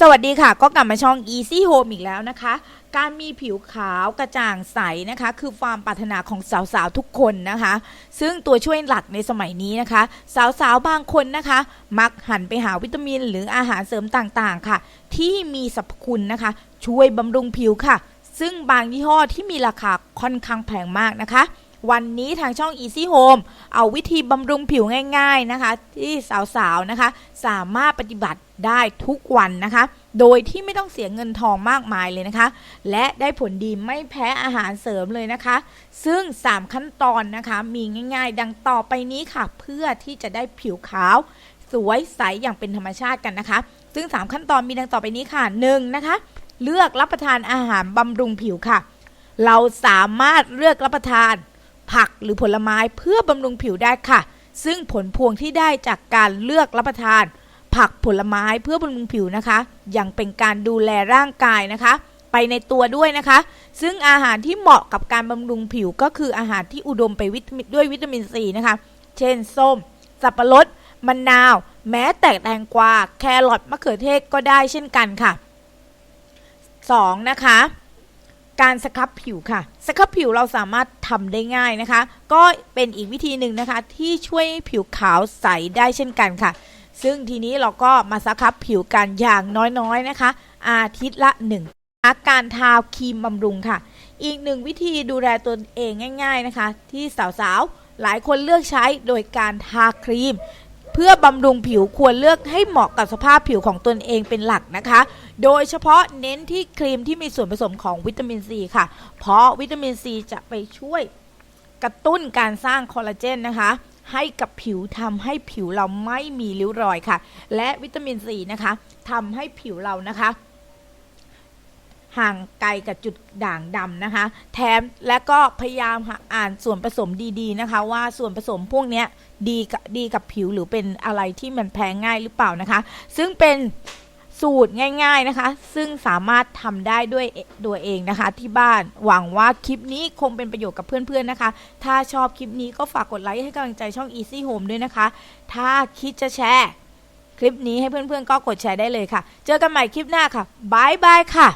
สวัสดีค่ะ ก็กลับมาช่อง Easy Home อีกแล้วนะคะ การมีผิวขาวกระจ่างใสนะคะ คือความปรารถนาของสาวๆทุกคนนะคะ ซึ่งตัวช่วยหลักในสมัยนี้นะคะ สาวๆบางคนนะคะ มักหันไปหาวิตามิน หรืออาหารเสริมต่างๆ ค่ะ ที่มีสรรพคุณนะคะ ช่วยบำรุงผิวค่ะ ซึ่งบางยี่ห้อที่มีราคาค่อนข้างแพงมากนะคะ วันนี้ทางช่อง Easy Home เอาวิธีบำรุงผิวง่ายๆนะคะ ที่สาวๆนะคะ สามารถปฏิบัติได้ทุกวันนะคะ โดยที่ไม่ต้องเสียเงินทองมากมายเลยนะคะ และได้ผลดีไม่แพ้อาหารเสริมเลยนะคะ ซึ่ง 3 ขั้นตอนนะคะมีง่ายๆ ดังต่อไปนี้ค่ะ เพื่อที่จะได้ผิวขาว สวยใสอย่างเป็นธรรมชาติกันนะคะ ซึ่ง 3 ขั้นตอนมีดังต่อไปนี้ค่ะ 1. นะคะ เลือกรับประทานอาหารบำรุงผิวค่ะ เราสามารถเลือกรับประทาน ผักหรือผลไม้เพื่อบำรุงผิวได้ค่ะ ซึ่งผลพวงที่ได้จากการเลือกรับประทาน ผักผลไม้เพื่อบำรุงผิวนะคะ ยังเป็นการดูแลร่างกายนะคะ ไปในตัวด้วยนะคะ ซึ่งอาหารที่เหมาะกับการบำรุงผิวก็คืออาหารที่อุดมไปวิตามินด้วยวิตามินซีนะคะ เช่นส้ม สับปะรดมะนาว แม้แต่แตงกวาแครอทมะเขือเทศก็ได้เช่นกันค่ะ 2. นะคะ การสครับผิวค่ะ สครับผิวเราสามารถทำได้ง่ายนะคะ ก็เป็นอีกวิธีหนึ่งนะคะ ที่ช่วยผิวขาวใสได้เช่นกันค่ะ ซึ่งทีนี้เราก็มาสครับผิวกันอย่างน้อยๆนะคะ อาทิตย์ละหนึ่งการทาครีมบำรุงค่ะ อีกหนึ่งวิธีดูแลตัวเองง่าย ๆนะคะ ที่สาวๆหลายคนเลือกใช้โดยการทาครีม เพื่อบำรุงผิวควรเลือกให้เหมาะกับสภาพผิวของตนเองเป็นหลักนะคะ โดยเฉพาะเน้นที่ครีมที่มีส่วนผสมของวิตามินซีค่ะ เพราะวิตามินซีจะไปช่วยกระตุ้นการสร้างคอลลาเจนนะคะให้กับผิวทำให้ผิวเราไม่มีริ้วรอยค่ะ และวิตามินซีนะคะทำให้ผิวเรานะคะ ห่างไกลกับจุดด่างดำนะคะ แถมและก็พยายามอ่านส่วนผสมดีๆนะคะ ว่าส่วนผสมพวกนี้ดีกับดีกับผิวหรือเป็นอะไรที่มันแพ้ง่ายหรือเปล่านะคะ ซึ่งเป็นสูตรง่าย ๆนะคะ ซึ่งสามารถทำได้ด้วยตัวเองนะคะ ที่บ้านหวังว่าคลิปนี้คงเป็นประโยชน์กับเพื่อนๆนะคะ ถ้าชอบคลิปนี้ก็ฝากกดไลค์ให้กำลังใจช่อง Easy Home ด้วยนะคะ ถ้าคิดจะแชร์ คลิปนี้ให้เพื่อนๆก็กดแชร์ได้เลยค่ะ เจอกันใหม่คลิปหน้าค่ะบายบายค่ะ